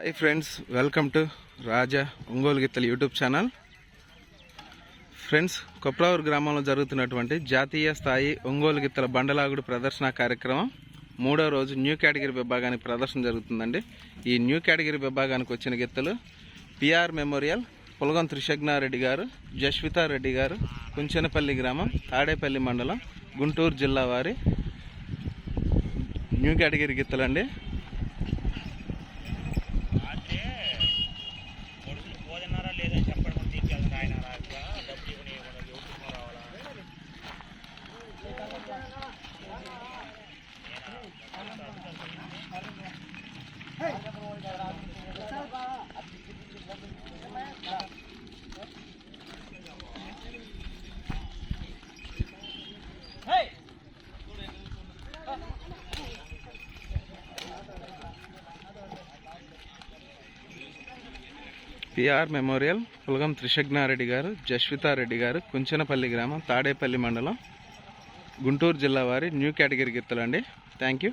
Hi friends welcome to Raja Ongole గిత్తలు YouTube channel friends కొప్లావూరు గ్రామంలో జరుగుతున్నటువంటి జాతీయ స్థాయి ఒంగోలు గిత్తల బండలాగుడు ప్రదర్శన కార్యక్రమం మూడో రోజు న్యూ కేటగిరీ విభాగానికి ప్రదర్శన జరుగుతుందండి. ఈ న్యూ కేటగిరీ విభాగానికి వచ్చిన గిత్తలు పిఆర్ మెమోరియల్ పులగం త్రిశగ్నారెడ్డి గారు జస్వితారెడ్డి గారు కుంచెనపల్లి గ్రామం తాడేపల్లి మండలం గుంటూరు జిల్లా వారి న్యూ కేటగిరీ గిత్తలండి. పిఆర్ మెమోరియల్ పులగం త్రిశగ్నారెడ్డి గారు జస్వితారెడ్డి గారు కుంచనపల్లి గ్రామం తాడేపల్లి మండలం. గుంటూరు జిల్లా వారి న్యూ కేటగిరీ గిత్తలండి థ్యాంక్ యూ